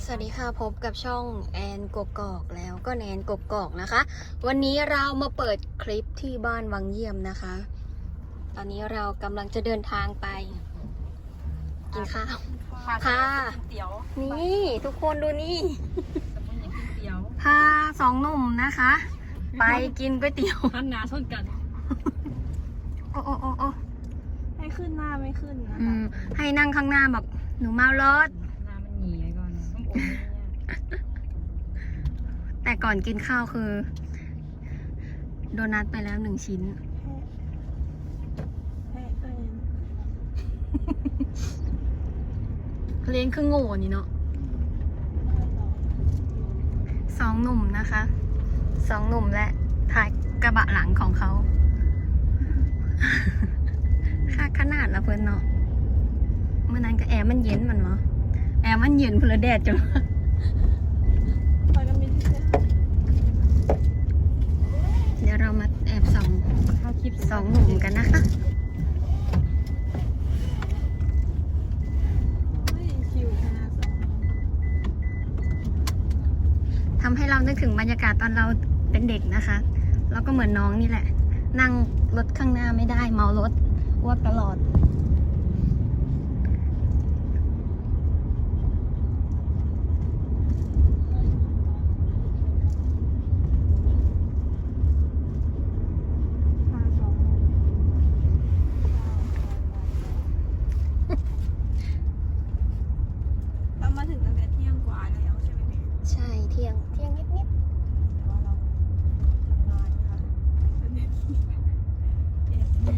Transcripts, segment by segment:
สวัสดีค่ะพบกับช่องแอนกกอกแล้วก็แนนกกอกนะคะ วันนี้เรามาเปิดคลิปที่บ้านวังเยี่ยมนะคะ ตอนนี้เรากำลังจะเดินทางไป กินข้าวค่ะเตี๋ยวนี่ทุกคนดูนี่สมุนยังกินเตี๋ยวพาสองหนุ่มนะคะ ไปกินก๋วยเตี๋ยวท่านนาชนกันโอ้โอ้โอ้โอ้ให้ขึ้นหน้าไม่ขึ้นนะอืมให้นั่งข้างหน้าแบบหนูเมารถ แต่ก่อนกินข้าวคือ โดนัทไปแล้วหนึ่งชิ้นให้ให้เลี้ยงคือโง่นี่เนาะสองหนุ่มนะคะ สองหนุ่มและท้ายกระบะหลังของเขาค่าขนาดละเพื่อนเนาะเมื่อนั้นก็แอร์มันเย็นมันวะ แอร์มันเย็นเพลแดดจังเดี๋ยวเรามาแอบส่องเข้าคลิปสองหนุ่มกันนะคะทำให้เรานึกถึงบรรยากาศตอนเราเป็นเด็กนะคะ แล้วก็เหมือนน้องนี่แหละ นั่งรถข้างหน้าไม่ได้ เมารถอ้วกตลอด พาสองเรา มาถึงตั้งแต่เที่ยงกว่าแล้วใช่ไหมพี่ใช่เที่ยงเที่ยงนิดนิดแต่ว่าเราทำงานนะคะแอบนี่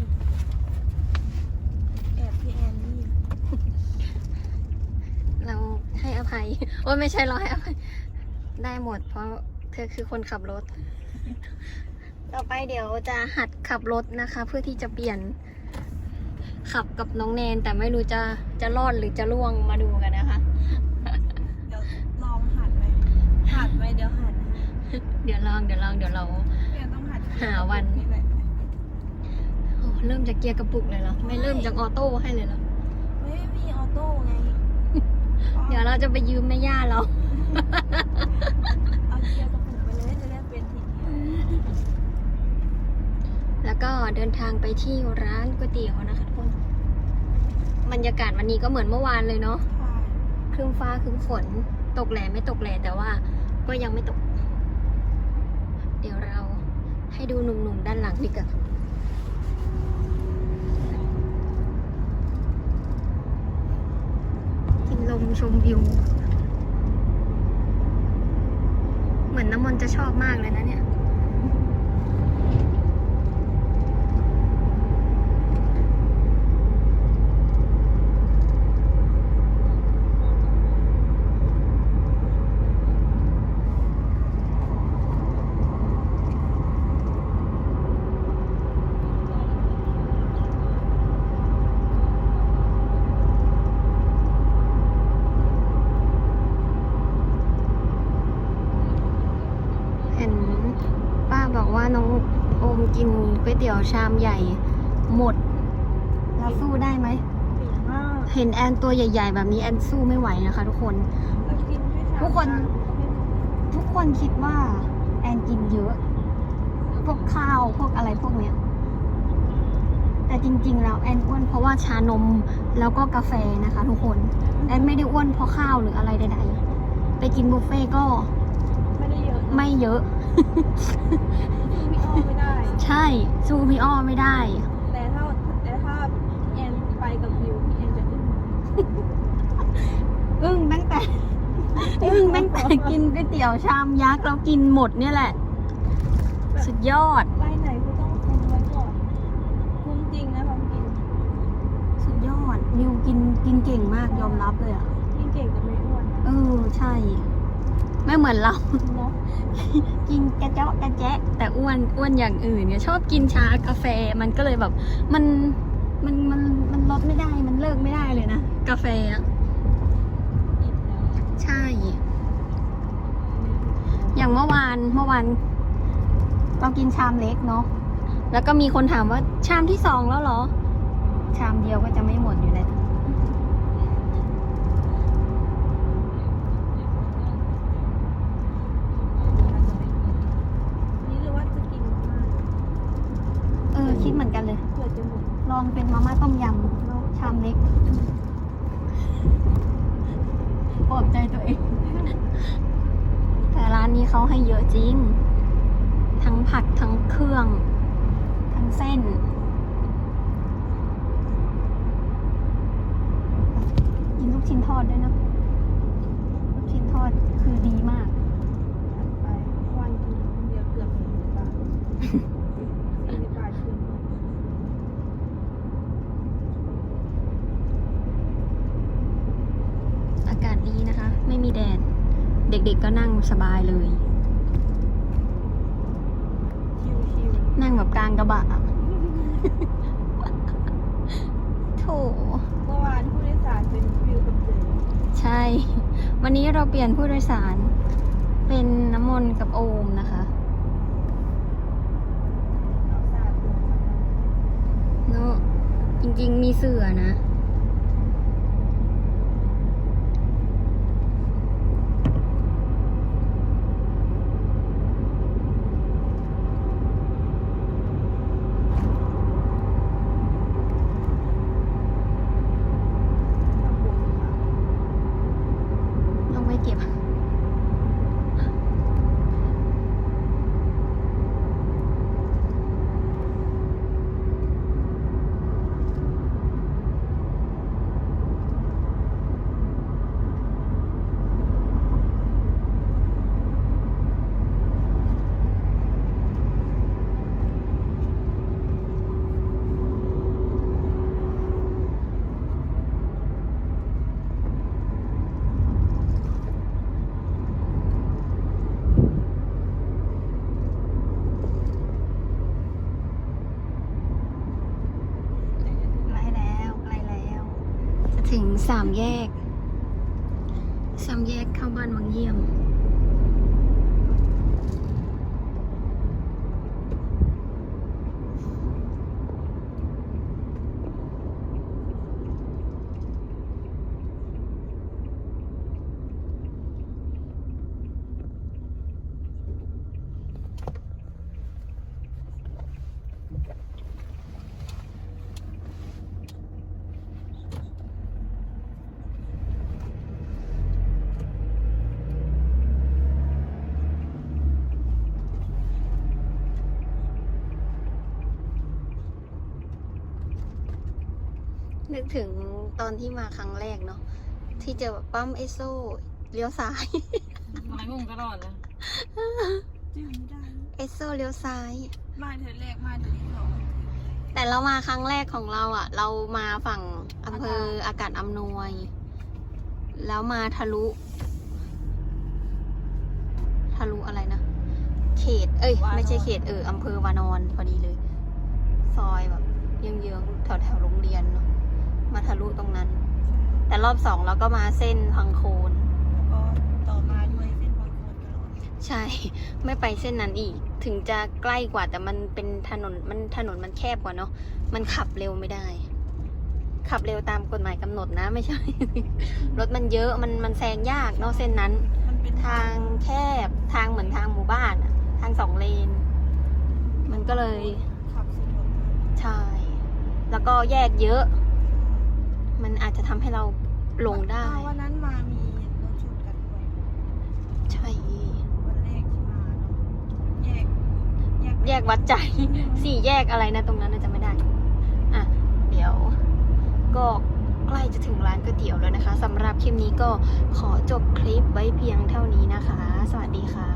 แอบพี่แอนนี่ๆเราให้อภัย โอ้ยไม่ใช่เราให้อภัย ได้หมด เพราะเธอคือคนขับรถ ต่อไปเดี๋ยวจะหัดขับรถนะคะ เพื่อที่จะเปลี่ยน ขับกับน้องแนนแต่ไม่รู้จะจะรอดหรือจะล่วงมาดูกันนะคะ เดี๋ยวลองหัดไหมหัด ไหมเดี๋ยวหัดนะเดี๋ยวลองเดี๋ยวลองเดี๋ยวเราพี่แอนต้องหัดหาวันนี่แหละโอ้เริ่มจากเกียร์กระปุกเลยเหรอไม่เริ่มจากออโต้ให้เลยเหรอไม่มีออโต้ไงเดี๋ยวเราจะไปยืมแม่ย่าเราเอาเกียร์กระปุกไปเลยจะได้เป็นทีเดียวแล้วก็เดินทางไปที่ร้านก๋วยเตี๋ยวนะคะทุกคนบรรยากาศวันนี้ก็เหมือนเมื่อวานเลยเนาะ ใช่ครึ้มฟ้าครึ้มฝนตกแหล่ไม่ตกแหล่แต่ว่า ก็ยังไม่ตก เดี๋ยวเราให้ดูหนุ่มๆด้านหลังดีกว่ากินลมชมวิว เหมือนน้ำมนต์จะชอบมากเลยนะเนี่ย เห็นป้าบอกว่าน้องโอ มกินก๋วยเตี๋ยวชามใหญ่ หมด เราสู้ได้ไหมปิดมากเห็นแอนตัวใหญ่ ๆ แบบนี้แอนสู้ไม่ไหวนะคะ ทุกคนแล้วกินให้ชาทุกคน ทุกคนคิดว่า แอนกินเยอะ พวกข้าวพวกอะไรพวกเนี้ย แต่จริงๆแล้วแอนอ้วนเพราะว่าชานมแล้วก็กาแฟนะคะ ทุกคน แอนไม่ได้อ้วนเพราะข้าวหรืออะไรใดๆ ไปกินบุฟเฟ่ต์ก็ไม่ได้เยอะ ใช่ สู้พี่อ้อไม่ได้ แต่ถ้าแต่ถ้าพี่แอนไปกับวิวพี่แอนจะอึ้งอึ้งตั้งแต่อึ้งตั้งแต่กินก๋วยเตี๋ยวชามยักษ์เรากินหมดเนี่ยแหละ สุดยอด ไปไหนก็ต้องคุมไว้ก่อนคุมจริงนะความกิน สุดยอดนิวกินกินเก่งมากยอมรับเลยอะยิ่งเก่งกับไม่อ้วนเออใช่ ไม่เหมือนเรา เนาะกินกระเจาะกระแจะแต่อ้วนอ้วนอย่างอื่นเนี่ยชอบกินชากาแฟมันก็เลยแบบ มันมันมันมันลดไม่ได้มันเลิกไม่ได้เลยนะ กาแฟอะอิ่มแล้วใช่ อย่างเมื่อวานเมื่อวานเรากินชามเล็กเนาะแล้วก็มีคนถามว่าชามที่สองแล้วเหรอ ชามเดียวก็จะไม่หมดอยู่แล้ว ต้มยำแล้วชามเล็ก ปลอบใจตัวเอง แต่ร้านนี้เขาให้เยอะจริง ทั้งผักทั้งเครื่อง ทั้งเส้น กินลูกชิ้นทอดด้วยนะ ลูกชิ้นทอดคือดีมาก ไปวันกินเดียวเกือบสี่สิบบาทสี่สิบบาทคืน อากาศดีนะคะ ไม่มีแดด เด็กๆก็นั่ง สบายเลยชิวนั่งแบบกลางกระบะอะโถๆเมื่อวานผู้โดยสารเป็นฟิวกับเจอใช่ วันนี้เราเปลี่ยนผู้โดยสาร เป็นน้ำมนต์กับโอมนะคะเอาซาตัวเนาะจริงๆมีเสือนะ ต้องไม่เก็บ ใกล้แล้วใกล้แล้ว จะถึง สามแยก สามแยกเข้าบ้านวังเยี่ยม นึกถึงตอนที่มาครั้งแรกเนาะที่เจอแบบปั๊มเอสโซเลี้ยวซ้ายทำไมงงตลอดเลยจำไม่ได้เอสโซเลี้ยวซ้ายมาเธอแรกมาเธอที่สองแต่เรามาครั้งแรกของเราอะ่ะ เรามาฝั่งอำเภออากาศอำนวย แล้วมาทะลุ ทะลุอะไรนะ เขต เอ้ย ไม่ใช่เขตเอออำเภอวานอนพอดีเลย ซอยแบบเยื้องๆแถวแถวๆโรงเรียนเนาะ มาทะลุตรงนั้น แต่รอบสองเราก็มาเส้นพังโคนแล้วก็ต่อมาด้วยเส้นบางโคนตลอดใช่ ไม่ไปเส้นนั้นอีก ถึงจะใกล้กว่าแต่มันเป็นถนนมันถนนมันแคบกว่าเนาะมันขับเร็วไม่ได้ ขับเร็วตามกฎหมายกำหนดนะไม่ใช่ รถมันเยอะมันมันแซงยากเนาะเส้นนั้นมันเป็นทางแคบทางเหมือนทางหมู่บ้านอะทางสองเลน มันก็เลยขับสนุกใช่แล้วก็แยกเยอะ มันอาจจะทำให้เราหลงได้วันนั้นมามีรถชนกันด้วยใช่ วันแรกที่มาเนาะแยกแยกวัดใจ สี่แยกอะไรนะตรงนั้นน่าจะไม่ได้ อะ เดี๋ยว ก็ใกล้จะถึงร้านก๋วยเตี๋ยวแล้วนะคะสำหรับคลิปนี้ก็ขอจบคลิปไว้เพียงเท่านี้นะคะ สวัสดีค่ะ